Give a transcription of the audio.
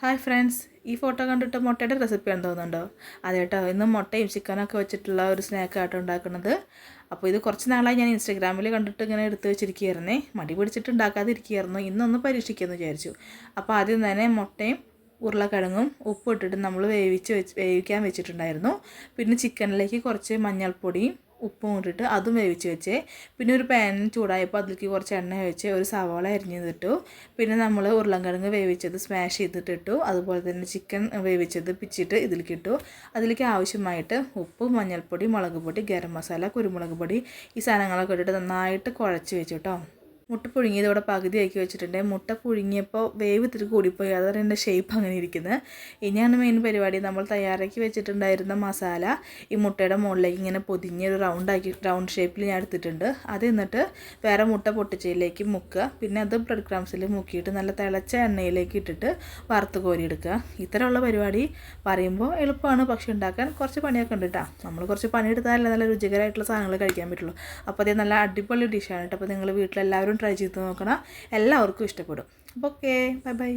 Hi friends ഈ photo കണ്ടിട്ട് മുട്ടയുടെ റെസിപ്പി ആണ് തോന്നുന്നുണ്ടോ? അതെ കേട്ടോ ഇന്ന് മുട്ടയും ചിക്കനൊക്കെ വെച്ചിട്ടുള്ള ഒരു സ്നാക്കായിട്ട് ഉണ്ടാക്കുന്നത്. അപ്പോൾ ഇത് കുറച്ച് നാളായി ഞാൻ ഇൻസ്റ്റാഗ്രാമിൽ കണ്ടിട്ട് ഇങ്ങനെ എടുത്ത് വെച്ചിരിക്കുകയായിരുന്നേ. മടി പിടിച്ചിട്ട് ഉണ്ടാക്കാതിരിക്കുകയായിരുന്നു. ഇന്നൊന്ന് പരീക്ഷിക്കാമെന്ന് വിചാരിച്ചു. അപ്പോൾ ആദ്യം തന്നെ മുട്ടയും ഉരുളക്കിഴങ്ങും ഉപ്പ് ഇട്ടിട്ട് നമ്മൾ വേവിച്ച് വെച്ച് വേവിക്കാൻ വെച്ചിട്ടുണ്ടായിരുന്നു. പിന്നെ ചിക്കനിലേക്ക് കുറച്ച് മഞ്ഞൾപ്പൊടിയും ഉപ്പും ഇട്ടിട്ട് അതും വേവിച്ച് വെച്ച്. പിന്നെ ഒരു പാൻ ചൂടായപ്പോൾ അതിലേക്ക് കുറച്ച് എണ്ണ വെച്ച് ഒരു സവാള അരിഞ്ഞതിട്ടു. പിന്നെ നമ്മൾ ഉരുളൻകിഴങ്ങ് വേവിച്ചത് സ്മാഷ് ചെയ്തിട്ട് ഇട്ടു അതുപോലെ തന്നെ ചിക്കൻ വേവിച്ചത് പിച്ചിട്ട് ഇതിലേക്ക് ഇട്ടു അതിലേക്ക് ആവശ്യമായിട്ട് ഉപ്പ് മഞ്ഞൾപ്പൊടി മുളക് പൊടി ഗരം മസാല കുരുമുളക് പൊടി ഈ സാധനങ്ങളൊക്കെ ഇട്ടിട്ട് നന്നായിട്ട് കുഴച്ച് വെച്ചു കേട്ടോ മുട്ട പുഴുങ്ങിയത് ഇവിടെ പകുതിയാക്കി വെച്ചിട്ടുണ്ട്. മുട്ട പുഴുങ്ങിയപ്പോൾ വേവ് ഇത്തിരി കൂടിപ്പോയി. അതാണ് എന്റെ ഷേപ്പ് അങ്ങനെ ഇരിക്കുന്നത്. ഇനിയാണ് മെയിൻ പരിപാടി. നമ്മൾ തയ്യാറാക്കി വെച്ചിട്ടുണ്ടായിരുന്ന മസാല ഈ മുട്ടയുടെ മുകളിലേക്ക് ഇങ്ങനെ പൊതിഞ്ഞ് ഒരു റൗണ്ടാക്കി റൗണ്ട് ഷേപ്പിൽ ഞാൻ എടുത്തിട്ടുണ്ട്. അത് എന്നിട്ട് വേറെ മുട്ട പൊട്ടിച്ചയിലേക്ക് മുക്കുക. പിന്നെ അത് ബ്രെഡ് ക്രംസിൽ മുക്കിയിട്ട് നല്ല തിളച്ച എണ്ണയിലേക്ക് ഇട്ടിട്ട് വറുത്ത് കോരിയെടുക്കുക ഇത്തരമുള്ള പരിപാടി പറയുമ്പോൾ എളുപ്പമാണ്. പക്ഷെ ഉണ്ടാക്കാൻ കുറച്ച് പണിയൊക്കെ ഉണ്ട് കേട്ടോ നമ്മൾ കുറച്ച് പണിയെടുത്താലേ നല്ല രുചികരമായിട്ടുള്ള സാധനങ്ങൾ കഴിക്കാൻ പറ്റുള്ളൂ. അപ്പോൾ അതേ നല്ല അടിപൊളി ഡിഷാണ് കേട്ടോ അപ്പോൾ നിങ്ങൾ വീട്ടിലെല്ലാവരും ട്രൈ ചെയ്ത് നോക്കണം. എല്ലാവർക്കും ഇഷ്ടപ്പെടും. അപ്പോൾ ഓക്കെ ബൈ ബൈ